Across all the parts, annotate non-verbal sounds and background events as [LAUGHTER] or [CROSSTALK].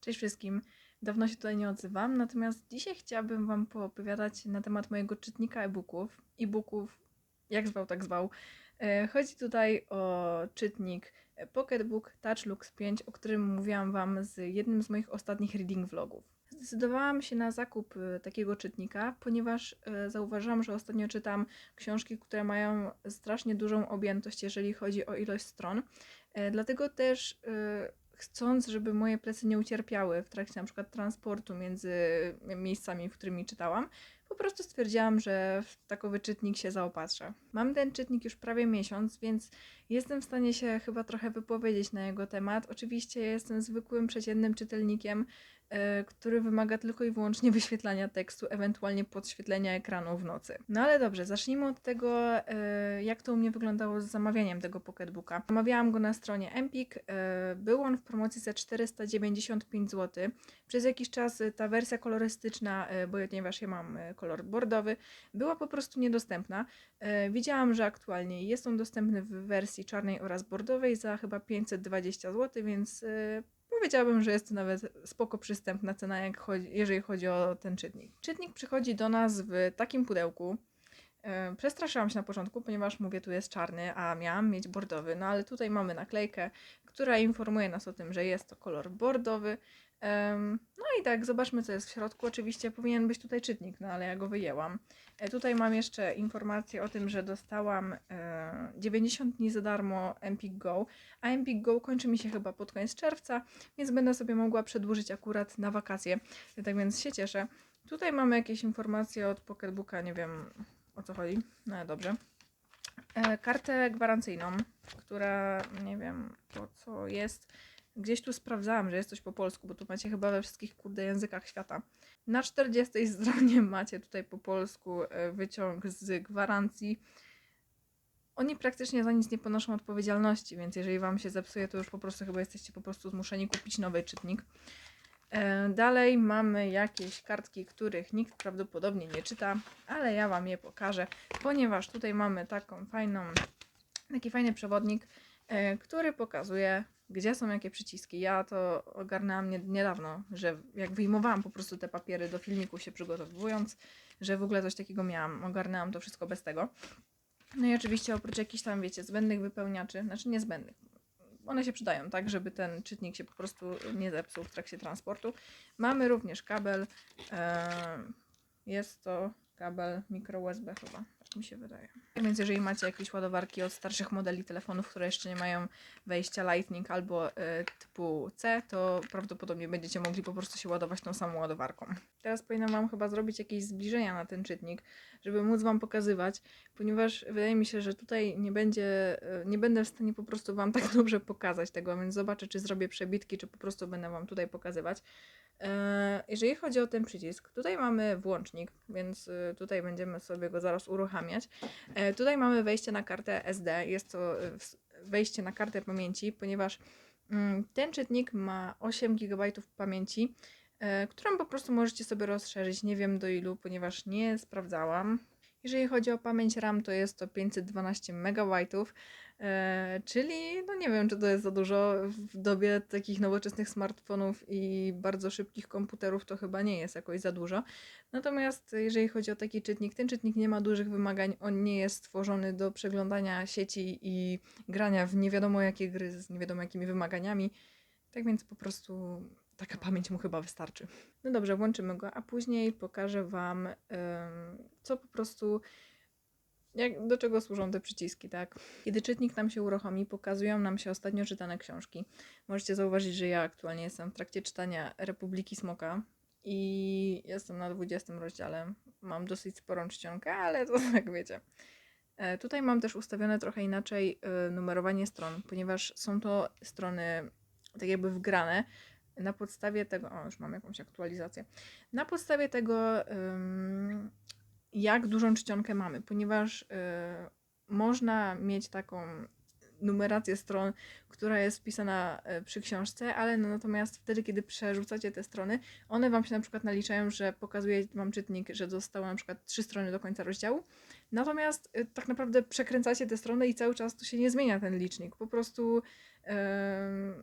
Cześć wszystkim. Dawno się tutaj nie odzywam, natomiast dzisiaj chciałabym Wam poopowiadać na temat mojego czytnika e-booków. E-booków, jak zwał, tak zwał. E, Chodzi tutaj o czytnik Pocketbook Touchlux 5, o którym mówiłam Wam z jednym z moich ostatnich reading vlogów. Zdecydowałam się na zakup e, takiego czytnika, ponieważ e, zauważyłam, że ostatnio czytam książki, które mają strasznie dużą objętość, jeżeli chodzi o ilość stron. Dlatego też chcąc, żeby moje plecy nie ucierpiały w trakcie na przykład transportu między miejscami, w którymi czytałam, po prostu stwierdziłam, że w takowy czytnik się zaopatrzę. Mam ten czytnik już prawie miesiąc, więc jestem w stanie się chyba trochę wypowiedzieć na jego temat. Oczywiście jestem zwykłym, przeciętnym czytelnikiem, który wymaga tylko i wyłącznie [LAUGHS] wyświetlania tekstu, ewentualnie podświetlenia ekranu w nocy. No ale dobrze, zacznijmy od tego, e, jak to u mnie wyglądało z zamawianiem tego pocketbooka. Zamawiałam go na stronie Empik. e, Był on w promocji za 495 zł. Przez jakiś czas e, ta wersja kolorystyczna, e, bo ponieważ ja mam e, kolor bordowy, była po prostu niedostępna. E, Widziałam, że aktualnie jest on dostępny w wersji czarnej oraz bordowej za chyba 520 zł, więc e, powiedziałabym, że jest to nawet spoko przystępna cena, jak chodzi, jeżeli chodzi o ten czytnik. Czytnik przychodzi do nas w takim pudełku. E, Przestraszyłam się na początku, ponieważ mówię, tu jest czarny, a miałam mieć bordowy. No ale tutaj mamy naklejkę, która informuje nas o tym, że jest to kolor bordowy. No i tak, zobaczmy, co jest w środku. Oczywiście powinien być tutaj czytnik, no ale ja go wyjęłam. E, Tutaj mam jeszcze informację o tym, że dostałam e, 90 dni za darmo Empik Go, a Empik Go kończy mi się chyba pod koniec czerwca, więc będę sobie mogła przedłużyć akurat na wakacje. Tak więc się cieszę. Tutaj mamy jakieś informacje od Pocketbooka, nie wiem o co chodzi, no ale dobrze. E, kartę gwarancyjną, która nie wiem po co jest. Gdzieś tu sprawdzałam, że jest coś po polsku, bo tu macie chyba we wszystkich kurde językach świata. Na 40 [LAUGHS] stronie macie tutaj po polsku e, wyciąg z gwarancji. Oni praktycznie za nic nie ponoszą odpowiedzialności, więc jeżeli Wam się zepsuje, to już po prostu chyba jesteście po prostu zmuszeni kupić nowy czytnik. E, Dalej mamy jakieś kartki, których nikt prawdopodobnie nie czyta, ale ja Wam je pokażę, ponieważ tutaj mamy taką fajną, taki fajny przewodnik, e, który pokazuje, gdzie są jakie przyciski. Ja to ogarnęłam nie, niedawno, że jak wyjmowałam po prostu te papiery do filmiku się przygotowując, że w ogóle coś takiego miałam. Ogarnęłam to wszystko bez tego. No i oczywiście oprócz jakichś tam, wiecie, zbędnych wypełniaczy, znaczy niezbędnych, one się przydają, tak, żeby ten czytnik się po prostu nie zepsuł w trakcie transportu. Mamy również kabel. em, Jest to kabel mikro USB chyba, tak mi się wydaje. Więc jeżeli macie jakieś ładowarki od starszych modeli telefonów, które jeszcze nie mają wejścia Lightning albo e, typu C, to prawdopodobnie będziecie mogli po prostu się ładować tą samą ładowarką. Teraz powinnam Wam chyba zrobić jakieś zbliżenia na ten czytnik, żeby móc Wam pokazywać, ponieważ wydaje mi się, że tutaj nie będzie, e, nie będę w stanie po prostu Wam tak [LAUGHS] dobrze pokazać tego, więc zobaczę, czy zrobię przebitki, czy po prostu będę Wam tutaj pokazywać. E, Jeżeli chodzi o ten przycisk, tutaj mamy włącznik, więc tutaj będziemy sobie go zaraz uruchamiać. E, Tutaj mamy wejście na kartę SD, jest to e, wejście na kartę pamięci, ponieważ mm, ten czytnik ma 8 GB pamięci, e, którą po prostu możecie sobie rozszerzyć, nie wiem do ilu, ponieważ nie sprawdzałam. Jeżeli chodzi o pamięć RAM, to jest to 512 MB, e, czyli no nie wiem, czy to jest za dużo w dobie takich nowoczesnych smartfonów i bardzo szybkich komputerów, to chyba nie jest jakoś za dużo. Natomiast jeżeli chodzi o taki czytnik, ten czytnik nie ma dużych wymagań, on nie jest stworzony do przeglądania sieci i grania w nie wiadomo jakie gry z nie wiadomo jakimi wymaganiami. Tak więc po prostu taka pamięć mu chyba wystarczy. No dobrze, włączymy go, a później pokażę Wam, co po prostu, jak, do czego służą te przyciski, tak? Kiedy czytnik nam się uruchomi, pokazują nam się ostatnio czytane książki. Możecie zauważyć, że ja aktualnie jestem w trakcie czytania Republiki Smoka i jestem na 20 rozdziale. Mam dosyć sporą czcionkę, ale to [LAUGHS] tak wiecie. E, Tutaj mam też ustawione trochę inaczej e, numerowanie stron, ponieważ są to strony tak jakby wgrane na podstawie tego, o już mam jakąś aktualizację, na podstawie tego, jak dużą czcionkę mamy, ponieważ y, można mieć taką numerację stron, która jest wpisana e, przy książce, ale no, natomiast wtedy, kiedy przerzucacie te strony, one Wam się na przykład naliczają, że pokazuje Wam czytnik, że zostało na przykład trzy strony do końca rozdziału. Natomiast y, tak naprawdę przekręcacie te strony i cały czas tu się nie zmienia ten licznik. Po prostu em,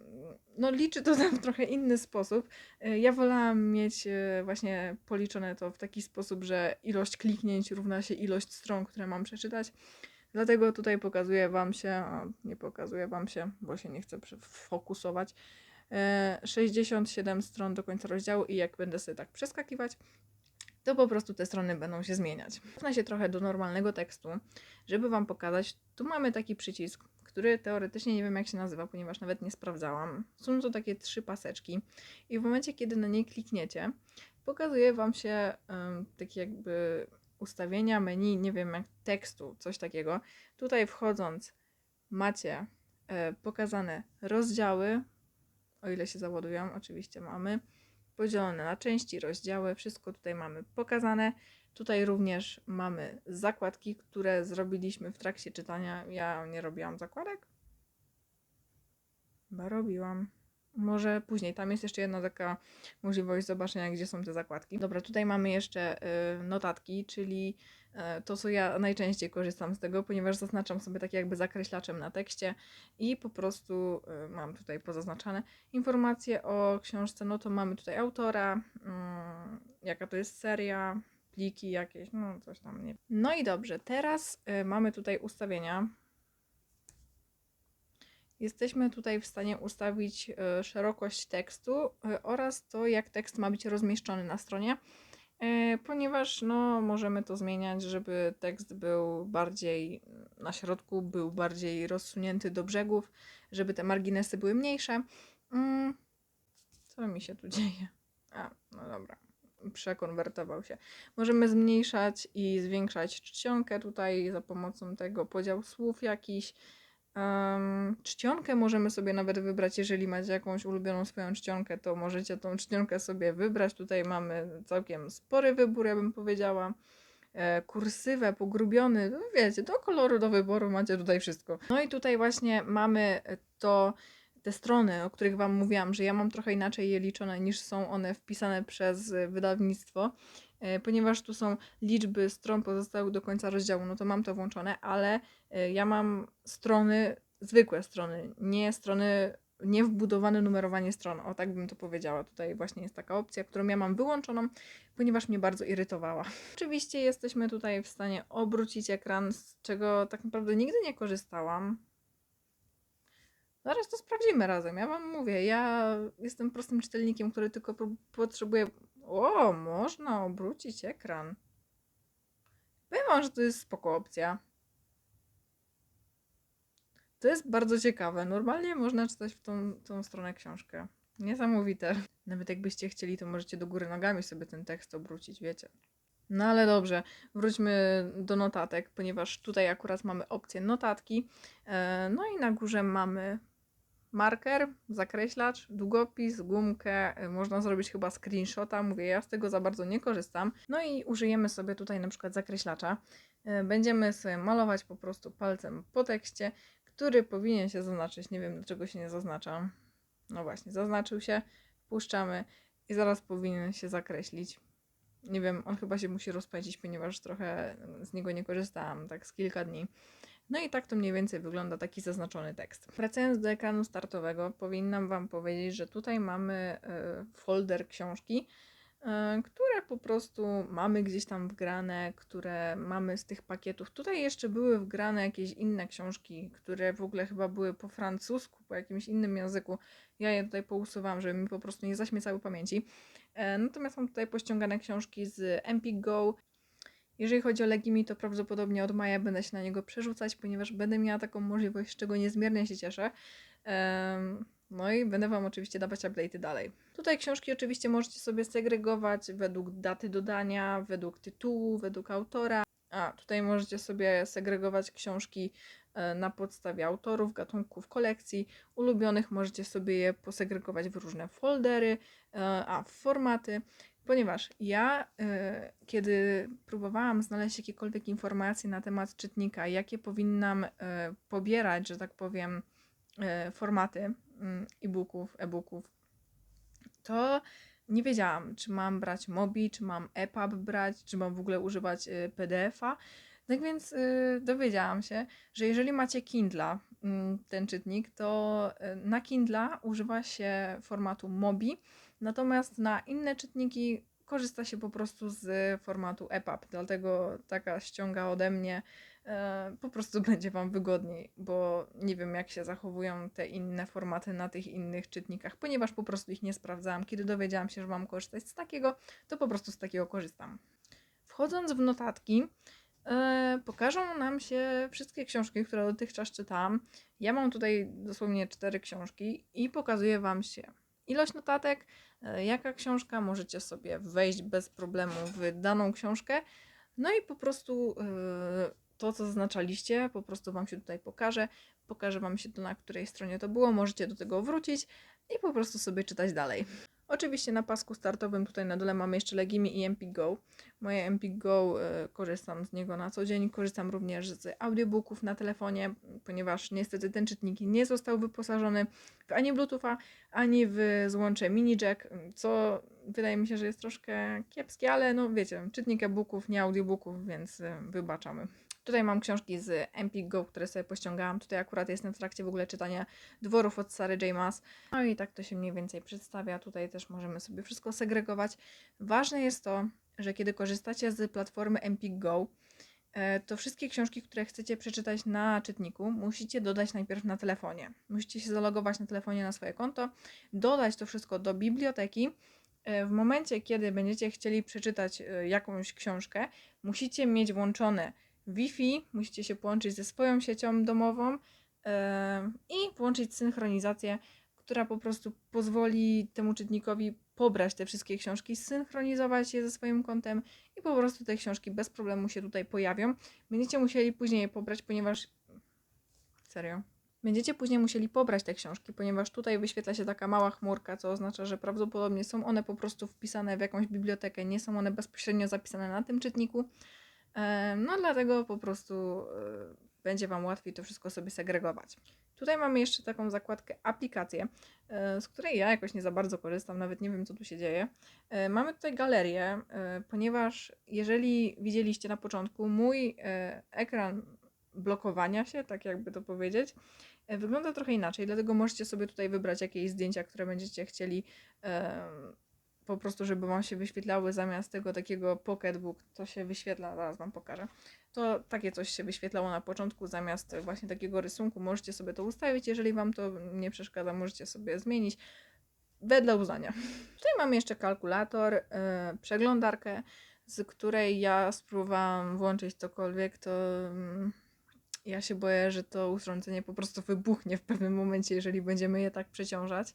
no, liczy to [LAUGHS] w trochę inny sposób. Y, Ja wolałam mieć właśnie policzone to w taki sposób, że ilość kliknięć równa się ilość stron, które mam przeczytać. Dlatego tutaj pokazuję Wam się, a nie pokazuję Wam się, bo się nie chcę fokusować. e, 67 stron do końca rozdziału i jak będę sobie tak przeskakiwać, to po prostu te strony będą się zmieniać. Cofnę się trochę do normalnego tekstu, żeby Wam pokazać. Tu mamy taki przycisk, który teoretycznie nie wiem jak się nazywa, ponieważ nawet nie sprawdzałam. Są to takie trzy paseczki i w momencie, kiedy na niej klikniecie, pokazuje Wam się em, takie jakby ustawienia menu, nie wiem jak tekstu, coś takiego. Tutaj wchodząc macie e, pokazane rozdziały, o ile się załadują, oczywiście mamy podzielone na części, rozdziały, wszystko tutaj mamy pokazane. Tutaj również mamy zakładki, które zrobiliśmy w trakcie czytania. Ja nie robiłam zakładek. Chyba robiłam. Może później. Tam jest jeszcze jedna taka możliwość zobaczenia, gdzie są te zakładki. Dobra, tutaj mamy jeszcze y, notatki, czyli y, to, co ja najczęściej korzystam z tego, ponieważ zaznaczam sobie tak jakby zakreślaczem na tekście i po prostu y, mam tutaj pozaznaczane informacje o książce. No to mamy tutaj autora, mm, jaka to jest seria, pliki jakieś, no coś tam nie. No i dobrze, teraz mamy tutaj ustawienia. Jesteśmy tutaj w stanie ustawić y, szerokość tekstu y, oraz to, jak tekst ma być rozmieszczony na stronie, y, ponieważ no, możemy to zmieniać, żeby tekst był bardziej na środku, był bardziej rozsunięty do brzegów, żeby te marginesy były mniejsze. Mm, co mi się tu [LAUGHS] dzieje? A, no dobra. Przekonwertował się. Możemy zmniejszać i zwiększać czcionkę tutaj za pomocą tego podział słów jakiś. Um, czcionkę możemy sobie nawet wybrać, jeżeli macie jakąś ulubioną swoją czcionkę, to możecie tą czcionkę sobie wybrać. Tutaj mamy całkiem spory wybór, ja bym powiedziała. E, kursywę, pogrubiony, no wiecie, do koloru, do wyboru macie tutaj wszystko. No i tutaj właśnie mamy to, te strony, o których Wam mówiłam, że ja mam trochę inaczej je liczone niż są one wpisane przez e, wydawnictwo, e, ponieważ tu są liczby stron pozostałych do końca rozdziału, no to mam to włączone, ale e, ja mam strony, zwykłe strony, nie strony, nie wbudowane numerowanie stron, o tak bym to powiedziała. Tutaj właśnie jest taka opcja, którą ja mam wyłączoną, ponieważ mnie bardzo irytowała. [LAUGHS] Oczywiście jesteśmy tutaj w stanie obrócić ekran, z czego tak naprawdę nigdy nie korzystałam. Zaraz to sprawdzimy razem. Ja wam mówię, ja jestem prostym czytelnikiem, który tylko potrzebuje. O, można obrócić ekran. Powiem że to jest spoko opcja. To jest bardzo ciekawe. Normalnie można czytać w tą, tą stronę książkę. Niesamowite. Nawet jakbyście chcieli, to możecie do góry nogami sobie ten tekst obrócić, wiecie. No ale dobrze, wróćmy do notatek, ponieważ tutaj akurat mamy opcję notatki. E, No i na górze mamy marker, zakreślacz, długopis, gumkę. e, Można zrobić chyba screenshota. Mówię, ja z tego za bardzo nie korzystam. No i użyjemy sobie tutaj na przykład zakreślacza. E, Będziemy sobie malować po prostu palcem po tekście, który powinien się zaznaczyć. Nie wiem dlaczego się nie zaznacza. No właśnie, zaznaczył się, puszczamy i zaraz powinien się zakreślić. Nie wiem, on chyba się musi rozpędzić, ponieważ trochę z niego nie korzystałam, tak z kilka dni. No i tak to mniej więcej wygląda taki zaznaczony tekst. Wracając do ekranu startowego, powinnam Wam powiedzieć, że tutaj mamy e, folder książki, e, które po prostu mamy gdzieś tam wgrane, które mamy z tych pakietów. Tutaj jeszcze były wgrane jakieś inne książki, które w ogóle chyba były po francusku, po jakimś innym języku. Ja je tutaj pousuwam, żeby mi po prostu nie zaśmiecały pamięci. E, Natomiast mam tutaj pościągane książki z Empik Go. Jeżeli chodzi o Legimi, to prawdopodobnie od maja będę się na niego przerzucać, ponieważ będę miała taką możliwość, z czego niezmiernie się cieszę. No i będę Wam oczywiście dawać update'y dalej. Tutaj książki oczywiście możecie sobie segregować według daty dodania, według tytułu, według autora. A, tutaj możecie sobie segregować książki e, na podstawie autorów, gatunków kolekcji. Ulubionych możecie sobie je posegregować w różne foldery, e, a w formaty. Ponieważ ja, y, kiedy próbowałam znaleźć jakiekolwiek informacje na temat czytnika, jakie powinnam y, pobierać, że tak powiem, y, formaty mm, e-booków, e-booków, to nie wiedziałam, czy mam brać Mobi, czy mam EPUB brać, czy mam w ogóle używać PDF-a. Tak więc dowiedziałam się, że jeżeli macie Kindla, ten czytnik, to y, na Kindla używa się formatu Mobi, natomiast na inne czytniki korzysta się po prostu z formatu EPUB, dlatego taka ściąga ode mnie e, po prostu [LAUGHS] będzie Wam wygodniej, bo nie wiem jak się zachowują te inne formaty na tych innych czytnikach, ponieważ po prostu ich nie sprawdzałam. Kiedy dowiedziałam się, że mam korzystać z takiego, to po prostu z takiego korzystam. Wchodząc w notatki, pokażą nam się wszystkie książki, które dotychczas czytałam. Ja mam tutaj dosłownie cztery książki i pokazuję Wam się ilość notatek, e, jaka książka, możecie sobie wejść bez problemu w daną książkę. No i po prostu e, to, co zaznaczaliście, po prostu Wam się tutaj pokaże. Pokażę Wam się to, na której stronie to było. Możecie do tego wrócić i po prostu sobie czytać dalej. Oczywiście na pasku startowym tutaj na dole mamy jeszcze Legimi i Empik Go. Moje Empik Go, e, korzystam z niego na co dzień. Korzystam również z audiobooków na telefonie, ponieważ niestety ten czytnik nie został wyposażony w ani Bluetootha, ani w złącze mini jack, co wydaje mi się, że jest troszkę kiepskie, ale no wiecie, czytnik e-booków, nie audiobooków, więc e, wybaczamy. Tutaj mam książki z Empik Go, które sobie pościągałam. Tutaj akurat jestem w trakcie w ogóle czytania dworów od Sary J. Maas. No i tak to się mniej więcej przedstawia. Tutaj też możemy sobie wszystko segregować. Ważne jest to, że kiedy korzystacie z platformy Empik Go, e, to wszystkie książki, które chcecie przeczytać na czytniku, musicie dodać najpierw na telefonie. Musicie się zalogować na telefonie na swoje konto, dodać to wszystko do biblioteki. E, W momencie, kiedy będziecie chcieli przeczytać e, jakąś książkę, musicie mieć włączone Wi-Fi, musicie się połączyć ze swoją siecią domową i włączyć synchronizację, która po prostu pozwoli temu czytnikowi pobrać te wszystkie książki, synchronizować je ze swoim kontem i po prostu te książki bez problemu się tutaj pojawią. Będziecie musieli później je pobrać, ponieważ. Serio. Będziecie później musieli pobrać te książki, ponieważ tutaj wyświetla się taka mała chmurka, co oznacza, że prawdopodobnie są one po prostu wpisane w jakąś bibliotekę, nie są one bezpośrednio zapisane na tym czytniku. E, No dlatego po prostu e, będzie Wam łatwiej to wszystko sobie segregować. Tutaj mamy jeszcze taką zakładkę aplikacje, e, z której ja jakoś nie za bardzo korzystam, nawet nie wiem co tu się dzieje. Mamy tutaj galerię, ponieważ jeżeli widzieliście na początku, mój ekran blokowania się, tak jakby to powiedzieć, wygląda trochę inaczej, dlatego możecie sobie tutaj wybrać jakieś zdjęcia, które będziecie chcieli po prostu, żeby Wam się wyświetlały zamiast tego takiego pocketbook, to się wyświetla, zaraz Wam pokażę. To takie coś się wyświetlało na początku zamiast właśnie takiego rysunku. Możecie sobie to ustawić, jeżeli Wam to nie przeszkadza, możecie sobie zmienić wedle uznania. [LAUGHS] Tutaj mamy jeszcze kalkulator, yy, przeglądarkę, z której ja spróbowałam włączyć cokolwiek, to mm, ja się boję, że to urządzenie po prostu wybuchnie w pewnym momencie, jeżeli będziemy je tak przeciążać.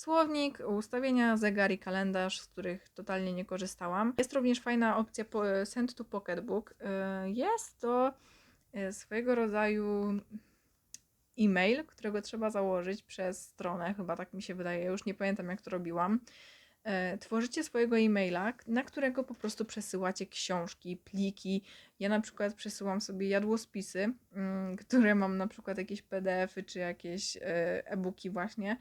Słownik, ustawienia, zegar i kalendarz, z których totalnie nie korzystałam. Jest również fajna opcja Send to Pocketbook. Yy, Jest to yy, swojego rodzaju e-mail, którego trzeba założyć przez stronę, chyba tak mi się wydaje, już nie pamiętam jak to robiłam. E, Tworzycie swojego e-maila, na którego po prostu przesyłacie książki, pliki. Ja na przykład przesyłam sobie jadłospisy, mm, które mam na przykład jakieś PDF-y czy jakieś e-booki właśnie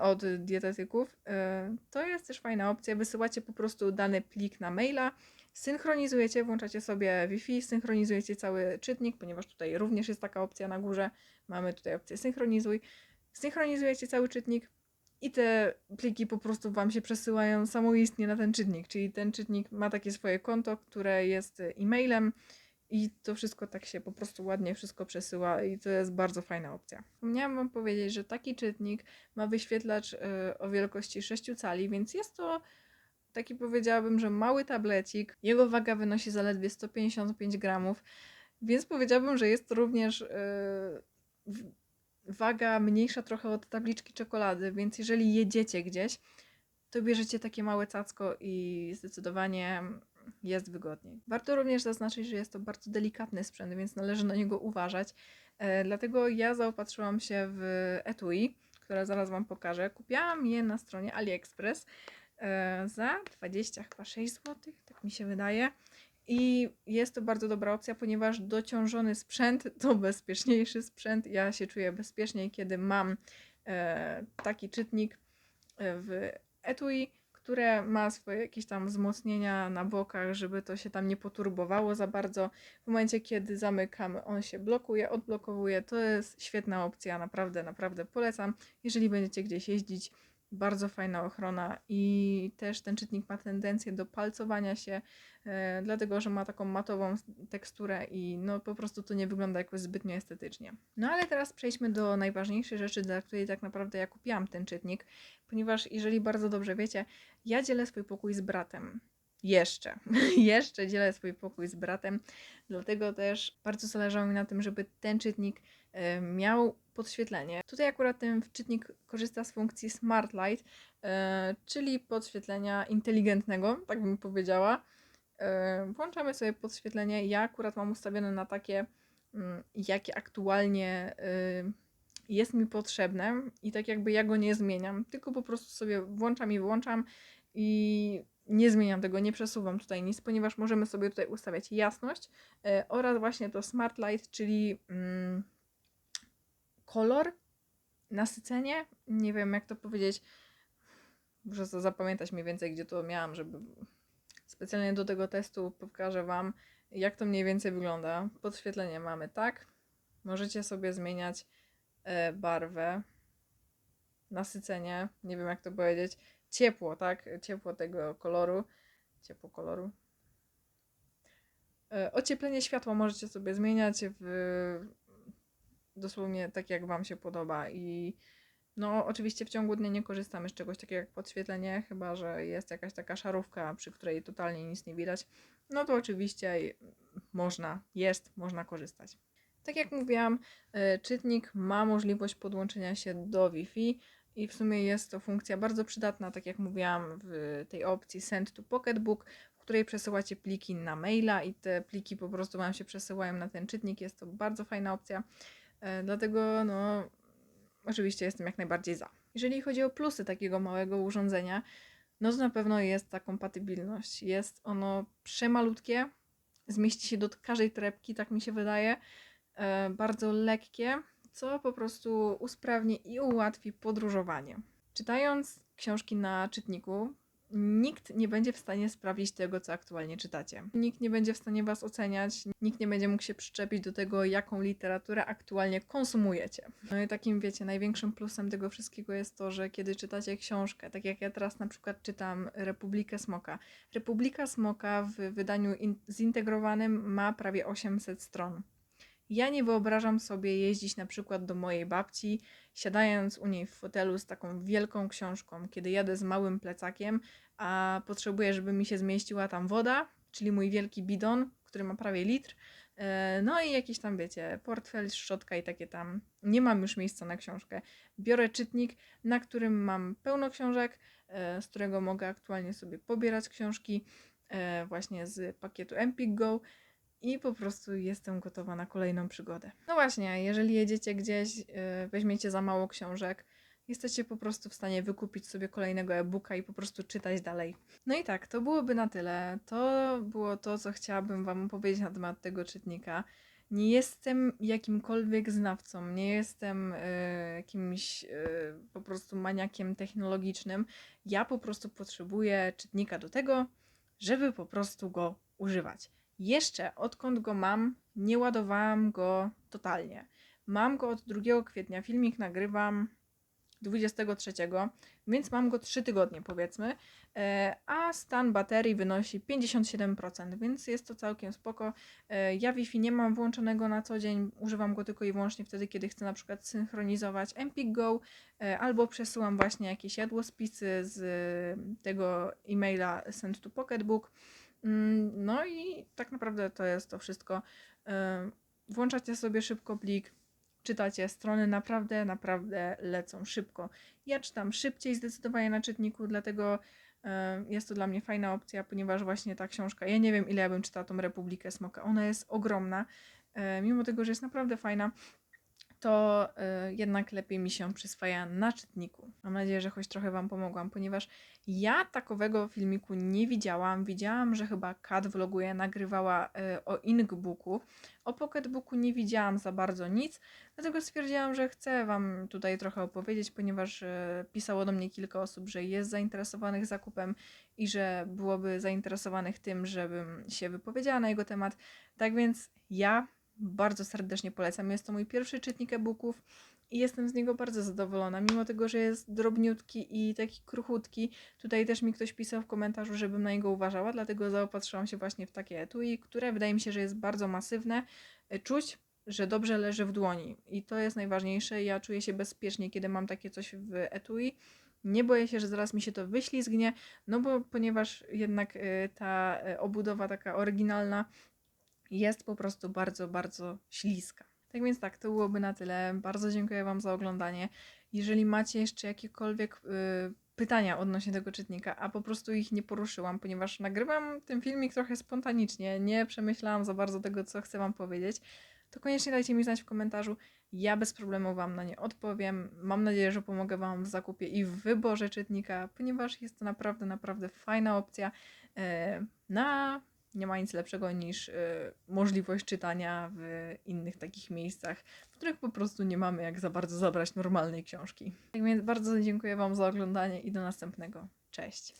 od dietetyków. E, To jest też fajna opcja. Wysyłacie po prostu dany plik na maila, synchronizujecie, włączacie sobie Wi-Fi, synchronizujecie cały czytnik, ponieważ tutaj również jest taka opcja na górze. Mamy tutaj opcję synchronizuj. Synchronizujecie cały czytnik i te pliki po prostu Wam się przesyłają samoistnie na ten czytnik. Czyli ten czytnik ma takie swoje konto, które jest e-mailem i to wszystko tak się po prostu ładnie wszystko przesyła i to jest bardzo fajna opcja. Miałam Wam powiedzieć, że taki czytnik ma wyświetlacz e, o wielkości 6 cali, więc jest to taki powiedziałabym, że mały tablecik. Jego waga wynosi zaledwie 155 gramów, więc powiedziałabym, że jest to również w- waga mniejsza trochę od tabliczki czekolady, więc jeżeli jedziecie gdzieś, to bierzecie takie małe cacko i zdecydowanie jest wygodniej. Warto również zaznaczyć, że jest to bardzo delikatny sprzęt, więc należy na niego uważać. E, dlatego ja zaopatrzyłam się w etui, które zaraz Wam pokażę. Kupiłam je na stronie AliExpress. e, za 20 chyba 6 zł, tak mi się wydaje. I jest to bardzo dobra opcja, ponieważ dociążony sprzęt to bezpieczniejszy sprzęt. Ja się czuję bezpieczniej, kiedy mam e, taki czytnik w etui, które ma swoje jakieś tam wzmocnienia na bokach, żeby to się tam nie poturbowało za bardzo. W momencie, kiedy zamykamy, on się blokuje, odblokowuje. To jest świetna opcja, naprawdę, naprawdę polecam. Jeżeli będziecie gdzieś jeździć, bardzo fajna ochrona i też ten czytnik ma tendencję do palcowania się, e, dlatego że ma taką matową teksturę i no po prostu to nie wygląda jakoś zbytnio estetycznie. No ale teraz przejdźmy do najważniejszej rzeczy, dla której tak naprawdę ja kupiłam ten czytnik, ponieważ jeżeli bardzo dobrze wiecie, ja dzielę swój pokój z bratem. Jeszcze, [LAUGHS] jeszcze dzielę swój pokój z bratem, dlatego też bardzo zależało mi na tym, żeby ten czytnik miał podświetlenie. Tutaj akurat ten czytnik korzysta z funkcji Smart Light, e, czyli podświetlenia inteligentnego, tak bym powiedziała. E, włączamy sobie podświetlenie. Ja akurat mam ustawione na takie, mm, jakie aktualnie e, jest mi potrzebne i tak jakby ja go nie zmieniam, tylko po prostu sobie włączam i wyłączam i nie zmieniam tego, nie przesuwam tutaj nic, ponieważ możemy sobie tutaj ustawiać jasność e, oraz właśnie to Smart Light, czyli mm, kolor, nasycenie, nie wiem jak to powiedzieć, muszę to zapamiętać mniej więcej, gdzie to miałam, żeby specjalnie do tego testu pokażę Wam, jak to mniej więcej wygląda. Podświetlenie mamy tak, możecie sobie zmieniać e, barwę, nasycenie, nie wiem jak to powiedzieć, ciepło, tak, ciepło tego koloru, ciepło koloru. E, ocieplenie światła możecie sobie zmieniać w dosłownie tak, jak Wam się podoba. I no, oczywiście w ciągu dnia nie korzystamy z czegoś takiego jak podświetlenie, chyba że jest jakaś taka szarówka, przy której totalnie nic nie widać. No to oczywiście można, jest, można korzystać. Tak jak mówiłam, e, czytnik ma możliwość podłączenia się do Wi-Fi i w sumie jest to funkcja bardzo przydatna, tak jak mówiłam w tej opcji Send to Pocketbook, w której przesyłacie pliki na maila i te pliki po prostu Wam się przesyłają na ten czytnik. Jest to bardzo fajna opcja. E, dlatego, no, oczywiście jestem jak najbardziej za. Jeżeli chodzi o plusy takiego małego urządzenia, no to na pewno jest ta kompatybilność. Jest ono przemalutkie, zmieści się do każdej torebki, tak mi się wydaje. E, bardzo lekkie, co po prostu usprawni i ułatwi podróżowanie. Czytając książki na czytniku, nikt nie będzie w stanie sprawdzić tego, co aktualnie czytacie. Nikt nie będzie w stanie was oceniać, nikt nie będzie mógł się przyczepić do tego, jaką literaturę aktualnie konsumujecie. No i takim, wiecie, największym plusem tego wszystkiego jest to, że kiedy czytacie książkę, tak jak ja teraz na przykład czytam Republikę Smoka. Republika Smoka w wydaniu zintegrowanym ma prawie 800 stron. Ja nie wyobrażam sobie jeździć na przykład do mojej babci, siadając u niej w fotelu z taką wielką książką, kiedy jadę z małym plecakiem, a potrzebuję, żeby mi się zmieściła tam woda, czyli mój wielki bidon, który ma prawie litr. E, no i jakieś tam, wiecie, portfel, szczotka i takie tam. Nie mam już miejsca na książkę. Biorę czytnik, na którym mam pełno książek, e, z którego mogę aktualnie sobie pobierać książki e, właśnie z pakietu Empik Go i po prostu jestem gotowa na kolejną przygodę. No właśnie, jeżeli jedziecie gdzieś, yy, weźmiecie za mało książek, jesteście po prostu w stanie wykupić sobie kolejnego e-booka i po prostu czytać dalej. No i tak, to byłoby na tyle. To było to, co chciałabym Wam opowiedzieć na temat tego czytnika. Nie jestem jakimkolwiek znawcą, nie jestem y, jakimś y, po prostu maniakiem technologicznym. Ja po prostu potrzebuję czytnika do tego, żeby po prostu go używać. Jeszcze odkąd go mam, nie ładowałam go totalnie. Mam go od 2 kwietnia, filmik nagrywam 23, więc mam go 3 tygodnie powiedzmy, e, a stan baterii wynosi 57%, więc jest to całkiem spoko. E, ja Wi-Fi nie mam włączonego na co dzień, używam go tylko i wyłącznie wtedy, kiedy chcę na przykład synchronizować Empik Go e, albo przesyłam właśnie jakieś jadłospisy z tego e-maila Send to Pocketbook. Mm, no i tak naprawdę to jest to wszystko. Włączacie sobie szybko plik, czytacie, strony naprawdę, naprawdę lecą szybko. Ja czytam szybciej zdecydowanie na czytniku, dlatego jest to dla mnie fajna opcja, ponieważ właśnie ta książka, ja nie wiem ile ja bym czytała tą Republikę Smoka, ona jest ogromna, mimo tego, że jest naprawdę fajna, to y, jednak lepiej mi się przyswaja na czytniku. Mam nadzieję, że choć trochę Wam pomogłam, ponieważ ja takowego filmiku nie widziałam. Widziałam, że chyba Kat vloguje, nagrywała y, o Inkbooku. O Pocketbooku nie widziałam za bardzo nic, dlatego stwierdziłam, że chcę Wam tutaj trochę opowiedzieć, ponieważ y, pisało do mnie kilka osób, że jest zainteresowanych zakupem i że byłoby zainteresowanych tym, żebym się wypowiedziała na jego temat. Tak więc ja bardzo serdecznie polecam. Jest to mój pierwszy czytnik e-booków i jestem z niego bardzo zadowolona, mimo tego, że jest drobniutki i taki kruchutki. Tutaj też mi ktoś pisał w komentarzu, żebym na niego uważała, dlatego zaopatrzyłam się właśnie w takie etui, które wydaje mi się, że jest bardzo masywne. E, Czuć, że dobrze leży w dłoni i to jest najważniejsze. Ja czuję się bezpiecznie, kiedy mam takie coś w etui. Nie boję się, że zaraz mi się to wyślizgnie, no bo ponieważ jednak y, ta y, obudowa taka oryginalna jest po prostu bardzo, bardzo śliska. Tak więc tak, to byłoby na tyle. Bardzo dziękuję Wam za oglądanie. Jeżeli macie jeszcze jakiekolwiek y, pytania odnośnie tego czytnika, a po prostu ich nie poruszyłam, ponieważ nagrywam ten filmik trochę spontanicznie, nie przemyślałam za bardzo tego, co chcę Wam powiedzieć, to koniecznie dajcie mi znać w komentarzu. Ja bez problemu Wam na nie odpowiem. Mam nadzieję, że pomogę Wam w zakupie i w wyborze czytnika, ponieważ jest to naprawdę, naprawdę fajna opcja e, na nie ma nic lepszego niż y, możliwość czytania w innych takich miejscach, w których po prostu nie mamy jak za bardzo zabrać normalnej książki. Tak więc bardzo dziękuję Wam za oglądanie i do następnego. Cześć!